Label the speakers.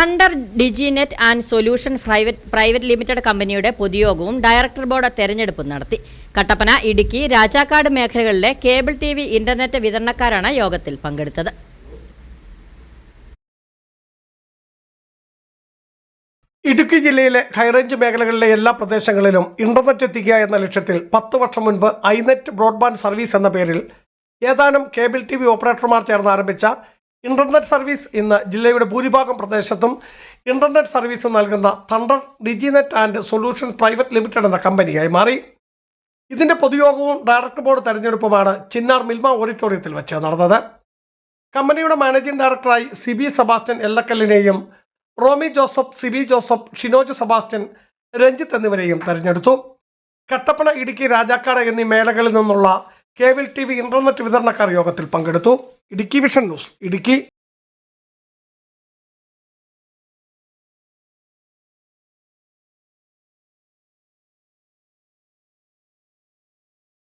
Speaker 1: Thunder Diginet and solution private private limited കമ്പനിയുടെ പൊതുയോഗവും director board തെരഞ്ഞെടുപ്പും നടത്തി. കട്ടപ്പന ഇടുക്കി രാജാക്കാട് മേഖലകളിലെ കേബിൾ ടി വി ഇന്റർനെറ്റ് വിതരണക്കാരാണ് യോഗത്തിൽ പങ്കെടുത്തത്.
Speaker 2: ഇടുക്കി ജില്ലയിലെ ഹൈറേഞ്ച് മേഖലകളിലെ എല്ലാ പ്രദേശങ്ങളിലും ഇന്റർനെറ്റ് എത്തിക്കുക എന്ന ലക്ഷ്യത്തിൽ പത്ത് വർഷം മുൻപ് ഐനെറ്റ് ബ്രോഡ്ബാൻഡ് സർവീസ് എന്ന പേരിൽ ഏതാനും കേബിൾ ടി വി ഓപ്പറേറ്റർമാർ ചേർന്ന് ആരംഭിച്ച ഇന്റർനെറ്റ് സർവീസ് ഇന്ന് ജില്ലയുടെ ഭൂരിഭാഗം പ്രദേശത്തും ഇന്റർനെറ്റ് സർവീസ് നൽകുന്ന Thunder Diginet and solution private limited എന്ന കമ്പനിയായി മാറി. ഇതിന്റെ പൊതുയോഗവും ഡയറക്ടർ ബോർഡ് തെരഞ്ഞെടുപ്പുമാണ് ചിന്നാർ മിൽമ ഓഡിറ്റോറിയത്തിൽ വെച്ച് നടന്നത്. കമ്പനിയുടെ മാനേജിംഗ് ഡയറക്ടറായി സിബി സെബാസ്റ്റ്യൻ എല്ലക്കല്ലിനെയും Romy Joseph Sibi Joseph Shinoj Sebastian Ranjith എന്നിവരെയും തെരഞ്ഞെടുത്തു. കട്ടപ്പന ഇടുക്കി രാജാക്കാട് എന്നീ മേഖലകളിൽ നിന്നുള്ള കേബിൾ ടി വി ഇന്റർനെറ്റ് വിതരണക്കാർ യോഗത്തിൽ പങ്കെടുത്തു. Idukki vision news Idukki.